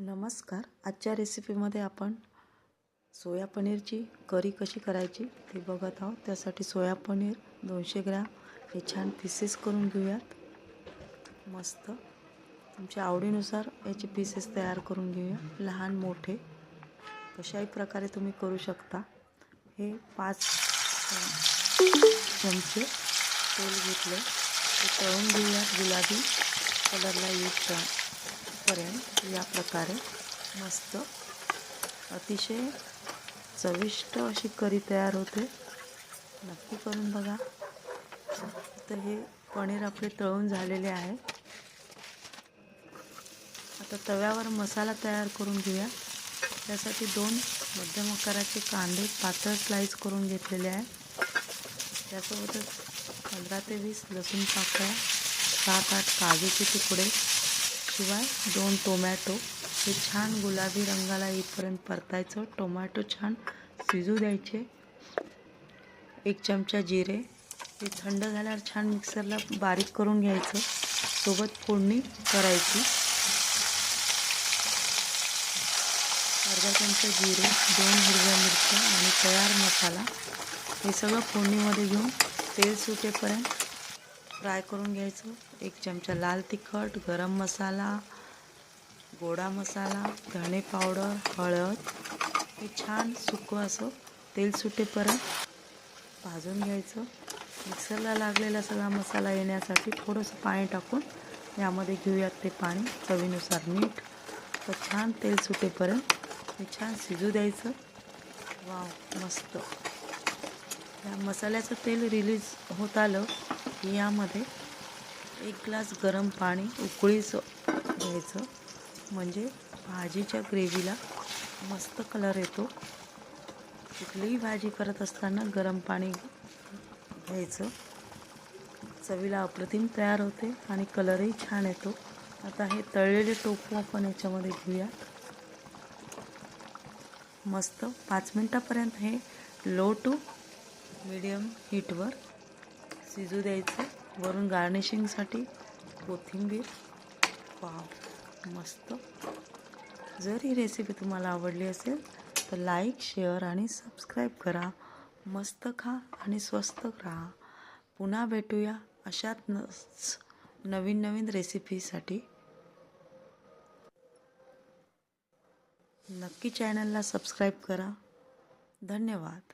नमस्कार. आजच्या रेसिपीमध्ये आपण सोया पनीरची करी कशी करायची ते बघत आहोत. त्यासाठी सोया पनीर दोनशे ग्रॅम. हे छान पीसेस करून घेऊयात. मस्त. तुमच्या आवडीनुसार याचे पीसेस तयार करून घेऊया. लहान मोठे. कशाही प्रकारे तुम्ही करू शकता. हे पाच चमचे तेल घेतले. ते तळून घेऊयात गुलाबी. कलरला यूज पर्यंत या प्रकारे मस्त अतिशय चविष्ट अशी करी तयार होते. नक्की करून बघा. तर हे पनीर आपले तळून झालेले आहे. आता तव्यावर मसाला तयार करून घेऊया. त्यासाठी दोन मध्यम आकाराचे कांदे पातळ स्लाईस करून घेतलेले आहे. त्यासोबतच पंधरा ते वीस लसूण पाकळ्या सात आठ काजूचे तुकडे शिवाय दोन टोमॅटो हे छान गुलाबी रंगाला येईपर्यंत परतायचं. टोमॅटो छान शिजू द्यायचे. एक चमचा जिरे हे थंड झाल्यावर छान मिक्सरला बारीक करून घ्यायचं. सोबत फोडणी करायची. अर्धा चमचा जिरे दोन हिरव्या मिरच्या आणि तयार मसाला हे सगळं फोडणीमध्ये घेऊन तेल सुटेपर्यंत फ्राय करून घ्यायचं. एक चमचा लाल तिखट गरम मसाला गोडा मसाला धणे पावडर हळद. हे छान सुकं असं तेल सुटेपर्यंत भाजून घ्यायचं. मिक्सरला लागलेला सगळा मसाला येण्यासाठी थोडंसं पाणी टाकून यामध्ये घेऊयात ते पाणी. चवीनुसार मीठ. तर छान तेल सुटेपर्यंत हे छान शिजू द्यायचं. वाव मस्त. या मसाल्याचं तेल रिलीज होत आलं. यामध्ये एक ग्लास गरम पाणी उकळीचं घ्यायचं. म्हणजे भाजीच्या ग्रेव्हीला मस्त कलर येतो. कुठलीही भाजी करत असताना गरम पाणी घ्यायचं. चवीला अप्रतिम तयार होते आणि कलरही छान येतो. आता हे तळलेले टोपू आपण याच्यामध्ये घेऊयात. मस्त पाच मिनटापर्यंत हे लो टू मीडियम हीटवर शिजू द्यायचं. वरून गार्निशिंगसाठी कोथिंबीर. पाव मस्त. जर ही रेसिपी तुम्हाला आवडली असेल तर लाईक शेअर आणि सबस्क्राईब करा. मस्त खा आणि स्वस्त राहा. पुन्हा भेटूया अशात न नवीन नवीन रेसिपीसाठी नक्की चॅनलला सबस्क्राईब करा. धन्यवाद.